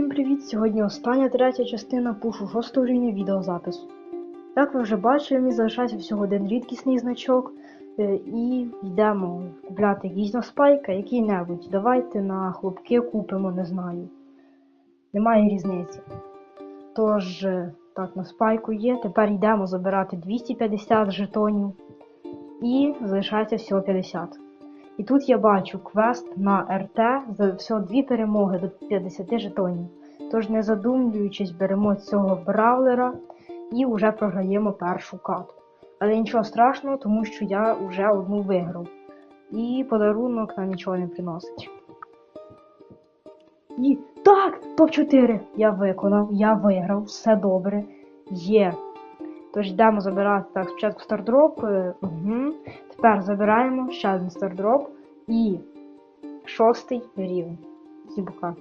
Всім привіт! Сьогодні остання третя частина пушу шостого рівня відеозапису. Як ви вже бачили, мені залишається всього один рідкісний значок, е, і йдемо купляти якийсь на спайка, який-небудь. Давайте на хлопки купимо, не знаю. Немає різниці. Тож, е, так, на спайку є. Тепер йдемо забирати 250 жетонів. І залишається всього 50. І тут я бачу квест на РТ за всього дві перемоги до 50 жетонів. Тож, не задумлюючись, беремо цього бравлера і вже програємо першу катку. Але нічого страшного, тому що я вже одну виграв. І подарунок нам нічого не приносить. І так, топ-4 я виконав, я виграв, все добре. Є. Тож йдемо забирати так, спочатку стардроп. Угу. Тепер забираємо ще один стардроп і шостий рівень. Всім пока.